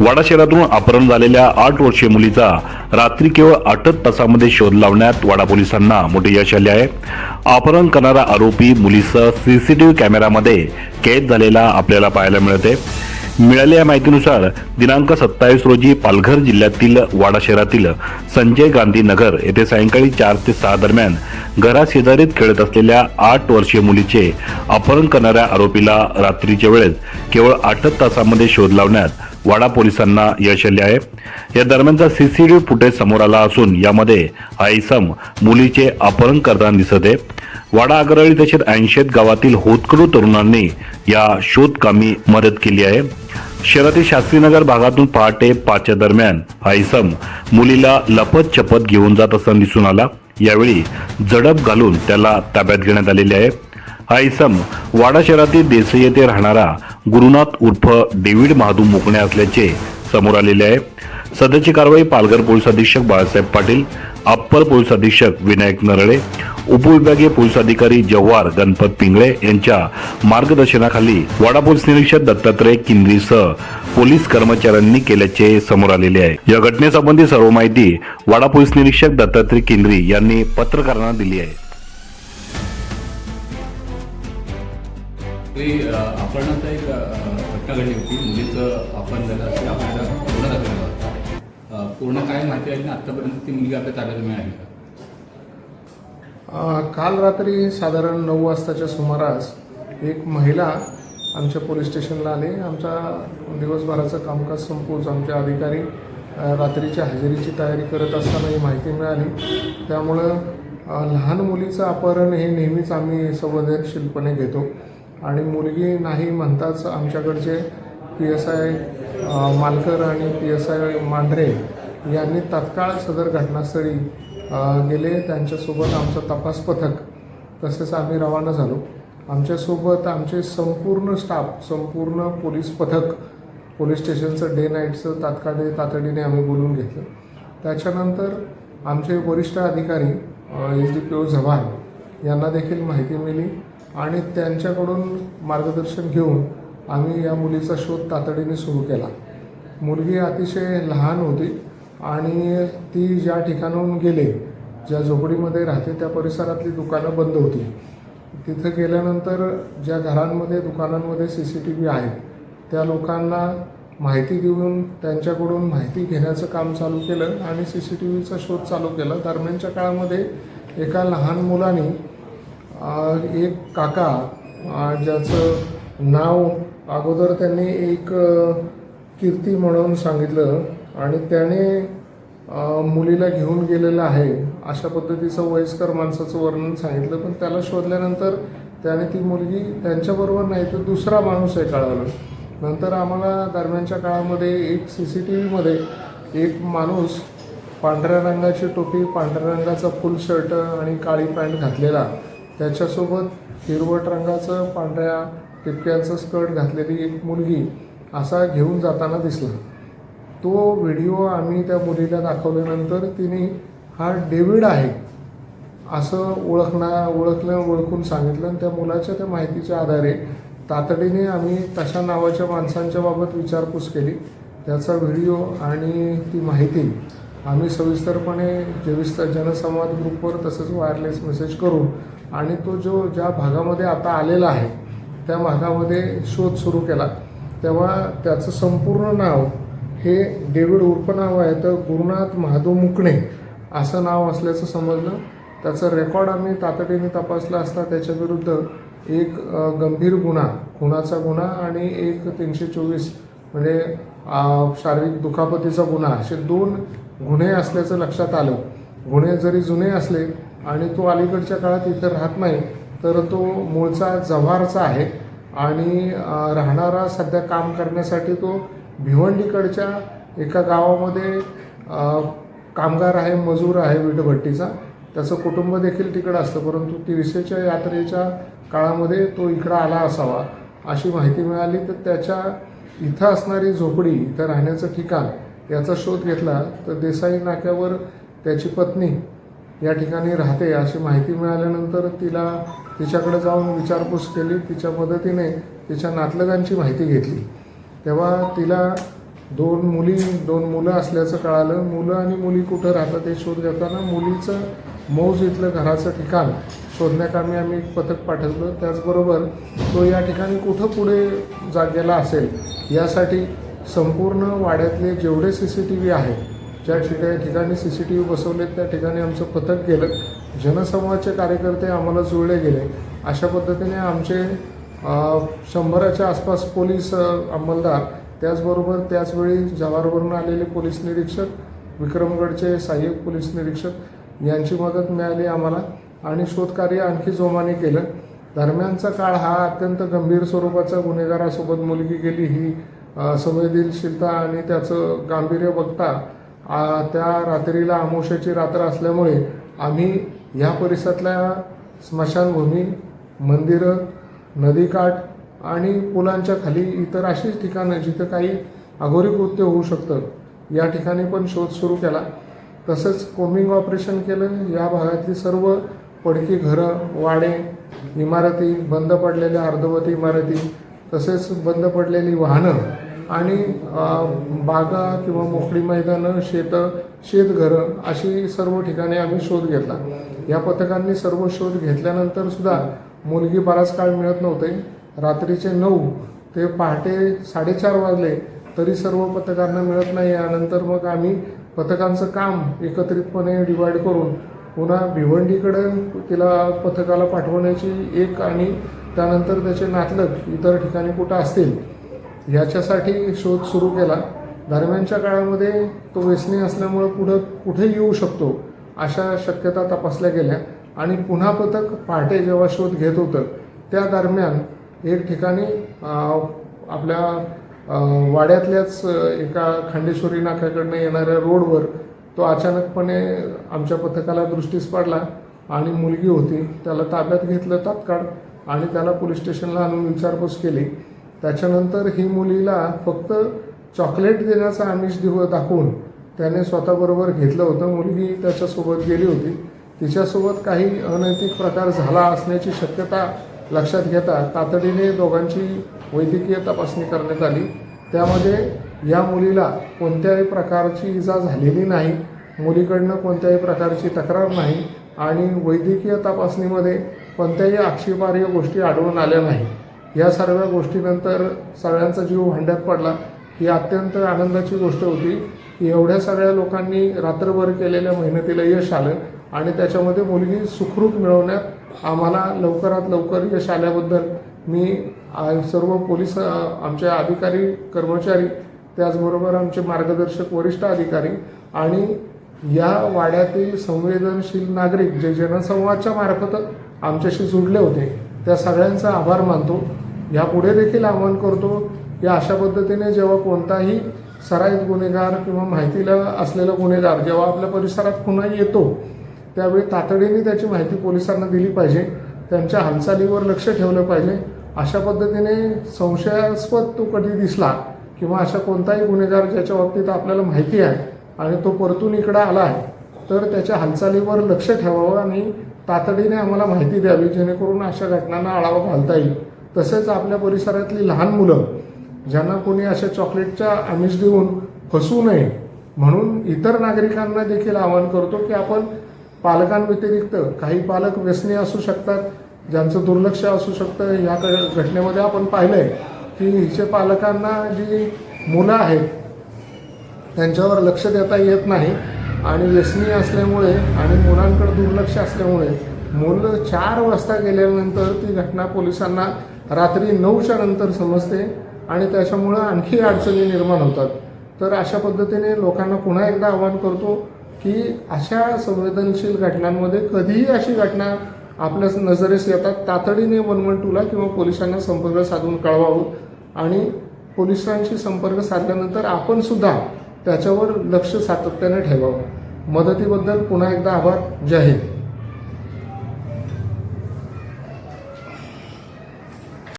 वाडा शहरातून अपहरण झालेल्या आठ वर्षीय मुलीचा रात्री केवळ आठच तासामध्ये शोध लावण्यात वाडा पोलिसांना मोठे यश आले आहे. अपहरण करणारा आरोपी मुलीसह सीसीटीव्ही कॅमेरामध्ये कैद झालेला आपल्याला पाहायला मिळते. मिळालेल्या माहितीनुसार दिनांक सत्तावीस रोजी पालघर जिल्ह्यातील वाडा शहरातील संजय गांधी नगर येथे सायंकाळी चार ते सहा दरम्यान घराशेजारीत खेळत असलेल्या आठ वर्षीय मुलीचे अपहरण करणाऱ्या आरोपीला रात्रीच्या वेळेस केवळ आठच तासामध्ये शोध लावण्यात वाडा पोलिसांना यश आले आहे. या दरम्यानचा सीसीटीव्ही फुटेज समोर आला असून यामध्ये आईसम मुलीचे अपहरण करताना दिसत आहे. वाडा आगरळी तसेच ऐंशेत गावातील होतकरू तरुणांनी या शोधकामी मदत केली आहे. शहरातील शास्त्रीनगर भागातून पहाटे पाचच्या दरम्यान आयसम मुलीला लपत चपत घेऊन जात असताना दिसून आला. यावेळी झडप घालून त्याला ताब्यात घेण्यात आलेले आहे. हा इसम वाडा शहरातील देसई येथे राहणारा गुरुनाथ उर्फ डेव्हिड महादू मुकणे असल्याचे समोर आलेले आहे. सध्याची कारवाई पालघर पोलीस अधीक्षक बाळासाहेब पाटील अप्पर पोलीस अधीक्षक विनायक नरळे उपविभागीय पोलीस अधिकारी जव्हार गणपत पिंगळे यांच्या मार्गदर्शनाखाली वाडा पोलीस निरीक्षक दत्तात्रय किंद्रीसह पोलीस कर्मचाऱ्यांनी केल्याचे समोर आलेले आहे. या घटनेसंबंधी सर्व माहिती वाडा पोलीस निरीक्षक दत्तात्रय किंद्री यांनी पत्रकारांना दिली आहे. आपण आता एक घटना घडली होती. मुलीचं आपण झालं असे आपल्याला पूर्ण दाखवलं होतं. पूर्ण काय माहिती आहे ना आत्तापर्यंत ती मुलगी आपल्या ताब्यात मिळाली का? काल रात्री साधारण नऊ वाजताच्या सुमारास एक महिला आमच्या पोलीस स्टेशनला आली. आमचा दिवसभराचं कामकाज संपूच आमचे अधिकारी रात्रीच्या हजेरीची तयारी करत असताना ही माहिती मिळाली. त्यामुळं लहान मुलीचं अपहरण हे नेहमीच आम्ही संवेदनशीलपणे घेतो. आणि मुलगी नाही म्हणताच आमच्याकडचे पी एस आय मालकर आणि पी एस आय मांढरे यांनी तात्काळ सदर घटनास्थळी गेले त्यांच्यासोबत आमचं तपास पथक तसेच आम्ही रवाना झालो. आमच्यासोबत आमचे संपूर्ण स्टाफ संपूर्ण पोलीस पथक पोलीस स्टेशनचं डे नाईटचं तात्काळ तातडीने आम्ही बोलून घेतलं. त्याच्यानंतर आमचे वरिष्ठ अधिकारी S D P O Jhawar यांना देखील माहिती मिळली आणि त्यांच्याकडून मार्गदर्शन घेऊन आम्ही या मुलीचा शोध तातडीने सुरू केला. मुलगी अतिशय लहान होती. आणि ती ज्या ठिकाणाहून गेले ज्या झोपडीमध्ये राहते त्या परिसरातली दुकानं बंद होती. तिथं गेल्यानंतर ज्या घरांमध्ये दुकानांमध्ये सी सी टी व्ही आहेत त्या लोकांना माहिती देऊन त्यांच्याकडून माहिती घेण्याचं काम चालू केलं आणि सी सी टी व्हीचा शोध चालू केला. दरम्यानच्या काळामध्ये एका लहान मुलाने एक काका ज्याचं नाव अगोदर त्यांनी एक कीर्ती म्हणून सांगितलं. आणि त्याने मुलीला घेऊन गेलेलं आहे. अशा पद्धतीचं वयस्कर माणसाचं वर्णन सांगितलं पण त्याला शोधल्यानंतर त्याने ती मुलगी त्यांच्याबरोबर नाही तर दुसरा माणूस आहे कळालं. नंतर आम्हाला दरम्यानच्या काळामध्ये एक सी सी टी व्हीमध्ये एक माणूस पांढऱ्या रंगाची टोपी पांढऱ्या रंगाचा फुल शर्ट आणि काळी पॅन्ट घातलेला. त्याच्यासोबत हिरवट रंगाचं पांढऱ्या टिपक्यांचं स्कर्ट घातलेली एक मुलगी असा घेऊन जाताना दिसला. तो व्हिडिओ आम्ही त्या मुलीला दाखवल्यानंतर तिने हा डेव्हिड आहे. असं ओळखणार ओळखलं ओळखून सांगितलं आणि त्या मुलाच्या त्या माहितीच्या आधारे तातडीने आम्ही तशा नावाच्या माणसांच्या बाबत विचारपूस केली. त्याचा व्हिडिओ आणि ती माहिती आम्ही सविस्तरपणे जेविस्त जनसंवाद ग्रुपवर तसंच वायरलेस मेसेज करून आणि तो जो ज्या भागामध्ये आता आलेला आहे त्या भागामध्ये शोध सुरू केला. तेव्हा त्याचं संपूर्ण नाव हे डेव्हिड उर्फ नाव आहे तर गुरुनाथ महादेव मुकणे असं नाव असल्याचं समजलं. त्याचं रेकॉर्ड आम्ही तातडीने तपासला असता त्याच्याविरुद्ध एक गंभीर गुन्हा खुनाचा गुन्हा आणि एक तीनशे चोवीस म्हणजे शारीरिक दुखापतीचा गुन्हा असे दोन गुन्हे असल्याचं लक्षात आलं. गुन्हे जरी जुने असले आणि तो अलीकडच्या काळात इथं राहत नाही तर तो मूळचा जव्हारचा आहे आणि राहणारा सध्या काम करण्यासाठी तो भिवंडीकडच्या एका गावामध्ये कामगार आहे मजूर आहे विटभट्टीचा. त्याचं कुटुंब देखील तिकडं असतं परंतु तिरसेच्या यात्रेच्या काळामध्ये तो इकडं आला असावा अशी माहिती मिळाली. तर त्याच्या इथं असणारी झोपडी इथं राहण्याचं ठिकाण याचा शोध घेतला तर देसाई नाक्यावर त्याची पत्नी या ठिकाणी राहते अशी माहिती मिळाल्यानंतर तिला तिच्याकडे जाऊन विचारपूस केली. तिच्या मदतीने तिच्या नातलगांची माहिती घेतली. तेव्हा तिला दोन मुली दोन मुलं असल्याचं कळालं. मुलं आणि मुली कुठं राहतात हे शोध घेताना मुलीचं मौज इथलं घराचं ठिकाण शोधण्याकामी आम्ही एक पथक पाठवलं. त्याचबरोबर तो या ठिकाणी कुठं पुढे जागेला असेल यासाठी संपूर्ण वाड्यातले जेवढे सी सी टी व्ही आहेत ज्या ठिकाणी ठिकाणी सी सी टी व्ही बसवलेत त्या ठिकाणी आमचं पथक गेलं. जनसंवादचे कार्यकर्ते आम्हाला जुळले गेले. अशा पद्धतीने आमचे शंभराच्या आसपास पोलीस अंमलदार त्याचबरोबर त्याचवेळी जव्हारवरून आलेले पोलीस निरीक्षक विक्रमगडचे सहाय्यक पोलीस निरीक्षक यांची मदत मिळाली आम्हाला आणि शोधकार्य आणखी जोमाने केलं. दरम्यानचा काळ हा अत्यंत गंभीर स्वरूपाचा गुन्हेगारासोबत मुलगी गेली ही संवेदनशीलता आणि त्याचं गांभीर्य बघता त्या रात्रीला अमावस्याची रात्र असल्यामुळे आम्ही ह्या परिसरातल्या स्मशानभूमी मंदिरं नदीकाठ आणि पुलांच्या खाली इतर अशी ठिकाणं जिथं काही अघोरी कृत्य होऊ शकतं या ठिकाणी पण शोध सुरू केला. तसंच कोमिंग ऑपरेशन केलं या भागातली सर्व पडकी घरं वाडे इमारती बंद पडलेल्या अर्धवट इमारती तसेच बंद पडलेली वाहनं आणि बागा किंवा मोकळी मैदानं शेतं शेतघरं अशी सर्व ठिकाणी आम्ही शोध घेतला. या पथकांनी सर्व शोध घेतल्यानंतर सुद्धा मुलगी बराच काळ मिळत नव्हते. रात्रीचे नऊ ते पहाटे साडेचार वाजले तरी सर्व पथकांना मिळत नाही. यानंतर मग आम्ही पथकांचं काम एकत्रितपणे डिवाईड करून पुन्हा भिवंडीकडे तिला पथकाला पाठवण्याची एक आणि त्यानंतर त्याचे नातलग इतर ठिकाणी कुठं असतील याच्यासाठी शोध सुरू केला. दरम्यानच्या काळामध्ये तो व्यसनी असल्यामुळं पुढं कुठे येऊ शकतो अशा शक्यता तपासल्या गेल्या. आणि पुन्हा पथक पहाटे जेव्हा शोध घेत होतं त्या दरम्यान एक ठिकाणी आपल्या वाड्यातल्याच एका खांडेश्वरी नाक्याकडनं येणाऱ्या रोडवर तो अचानकपणे आमच्या पथकाला दृष्टीस पडला आणि मुलगी होती. त्याला ताब्यात घेतलं तात्काळ आणि त्याला पोलीस स्टेशनला आणून विचारपूस केली. त्याच्यानंतर ही मुलीला फक्त चॉकलेट देण्याचा आमिष दिव दाखवून त्याने स्वतःबरोबर घेतलं होतं. मुलगी त्याच्यासोबत गेली होती. तिच्यासोबत काही अनैतिक प्रकार झाला असण्याची शक्यता लक्षात घेता तातडीने दोघांची वैद्यकीय तपासणी करण्यात आली. त्यामध्ये या मुलीला कोणत्याही प्रकारची इजा झालेली नाही मुलीकडनं कोणत्याही प्रकारची तक्रार नाही आणि वैद्यकीय तपासणीमध्ये कोणत्याही आक्षेपार्ह गोष्टी आढळून आल्या नाही. या सर्व गोष्टीनंतर सगळ्यांचा जीव भांड्यात पडला. ही अत्यंत आनंदाची गोष्ट होती की एवढ्या सगळ्या लोकांनी रात्रभर केलेल्या मेहनतीला यश आलं. आणि त्याच्यामध्ये मुलगी सुखरूप मिळवण्यात आम्हाला लवकरात लवकर यश आल्याबद्दल मी सर्व पोलीस आमचे अधिकारी कर्मचारी त्याचबरोबर आमचे मार्गदर्शक वरिष्ठ अधिकारी आणि या वाड्यातील संवेदनशील नागरिक जे जनसंवादच्या मार्फत आमच्याशी जुडले होते त्या सगळ्यांचा आभार मानतो. यापुढे देखील आवाहन करतो या अशा पद्धतीने जेव्हा कोणताही सराईत गुन्हेगार किंवा माहितीला असलेला गुन्हेगार जेव्हा आपल्या परिसरात पुन्हा येतो त्यावेळी तातडीने त्याची माहिती पोलिसांना दिली पाहिजे त्यांच्या हालचालीवर लक्ष ठेवलं पाहिजे. अशा पद्धतीने संशयास्पद तो कधी दिसला किंवा अशा कोणताही गुन्हेगार ज्याच्या बाबतीत आपल्याला माहिती आहे आणि तो परतून इकडं आला आहे तर त्याच्या हालचालीवर लक्ष ठेवावं आणि तातडीने आम्हाला माहिती द्यावी जेणेकरून अशा घटनांना आळावा घालता येईल. तसेच आपल्या परिसरातली लहान मुलं ज्यांना कोणी अशा चॉकलेटच्या आमिष देऊन फसवू नये म्हणून इतर नागरिकांना देखील आवाहन करतो की आपण पालकांव्यतिरिक्त काही पालक व्यसनी असू शकतात ज्यांचं दुर्लक्ष असू शकतं या क- घटनेमध्ये आपण पाहिलं आहे की हिचे पालकांना जी मुलं आहेत त्यांच्यावर लक्ष देता येत नाही आणि व्यसनी असल्यामुळे आणि मुलांकडे दुर्लक्ष असल्यामुळे मुलं चार वाजता गेल्यानंतर ती घटना पोलिसांना रात्री नऊच्या नंतर समजते आणि त्याच्यामुळं आणखी अडचणी निर्माण होतात. तर अशा पद्धतीने लोकांना पुन्हा एकदा आवाहन करतो की अशा संवेदनशील घटनांमध्ये कधीही अशी घटना आपल्या नजरेस येतात तातडीने वन वन टूला किंवा पोलिसांना संपर्क साधून कळवावं. आणि पोलिसांशी संपर्क साधल्यानंतर आपण सुद्धा त्याच्यावर लक्ष सातत्याने ठेवावं. मदतीबद्दल पुन्हा एकदा आभार. जय हिंद.